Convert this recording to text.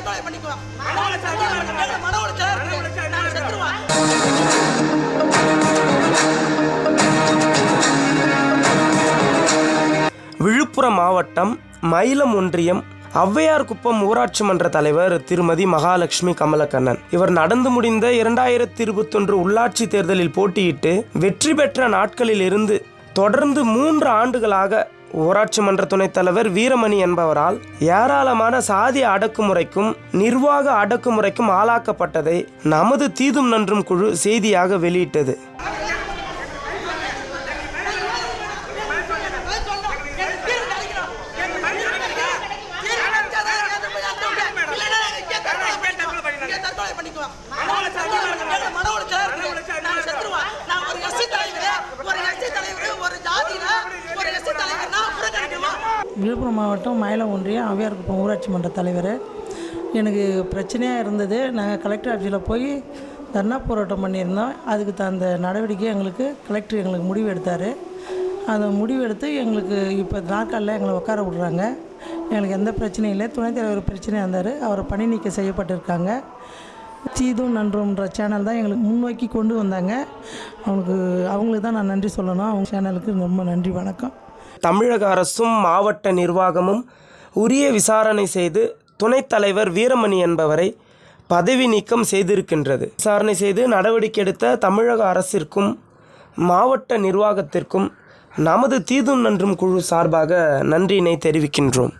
தற்கொலை பண்ணிக்குவான் விழுப்புரம் மாவட்டம் மயிலம் ஒன்றியம் ஔவையார் குப்பம் ஊராட்சி மன்ற தலைவர் திருமதி மகாலட்சுமி கமலக்கண்ணன். இவர் நடந்து முடிந்த இரண்டாயிரத்தி இருபத்தொன்று உள்ளாட்சி தேர்தலில் போட்டியிட்டு வெற்றி பெற்ற நாட்களில் இருந்து தொடர்ந்து மூன்று ஆண்டுகளாக ஊராட்சி மன்ற துணைத் தலைவர் வீரமணி என்பவரால் ஏராளமான சாதி அடக்குமுறைக்கும் நிர்வாக அடக்குமுறைக்கும் ஆளாக்கப்பட்டதை நமது தீதும் நன்றும் குழு செய்தியாக வெளியிட்டது. விழுப்புரம் மாவட்டம் மயிலம் ஒன்றியம் அவ்வையார்குப்பம் ஊராட்சி மன்ற தலைவர். எனக்கு பிரச்சனையாக இருந்தது. நாங்கள் கலெக்டர் ஆஃபீஸில் போய் தர்ணா போராட்டம் பண்ணியிருந்தோம். அதுக்கு தகுந்த நடவடிக்கை எங்களுக்கு கலெக்டர் எங்களுக்கு முடிவு எடுத்தார். அந்த முடிவு எடுத்து எங்களுக்கு இப்போ நாற்காலில் எங்களை உட்கார விடுறாங்க. எங்களுக்கு எந்த பிரச்சனையும் இல்லை. துணைத் தலைவர் பிரச்சனையாக இருந்தார். அவரை பணி நீக்கம் செய்யப்பட்டிருக்காங்க. சீதும் நன்றும்ன்ற சேனல் தான் எங்களுக்கு முன்னோக்கி கொண்டு வந்தாங்க. அவனுக்கு அவங்களுக்கு தான் நான் நன்றி சொல்லணும். அவங்க சேனலுக்கு ரொம்ப நன்றி வணக்கம். தமிழக அரசும் மாவட்ட நிர்வாகமும் உரிய விசாரணை செய்து துணைத் தலைவர் வீரமணி என்பவரை பதவி நீக்கம் செய்திருக்கின்றது. விசாரணை செய்து நடவடிக்கை எடுத்த தமிழக அரசிற்கும் மாவட்ட நிர்வாகத்திற்கும் நமது தீதும் நன்றும் குழு சார்பாக நன்றியினை தெரிவிக்கின்றோம்.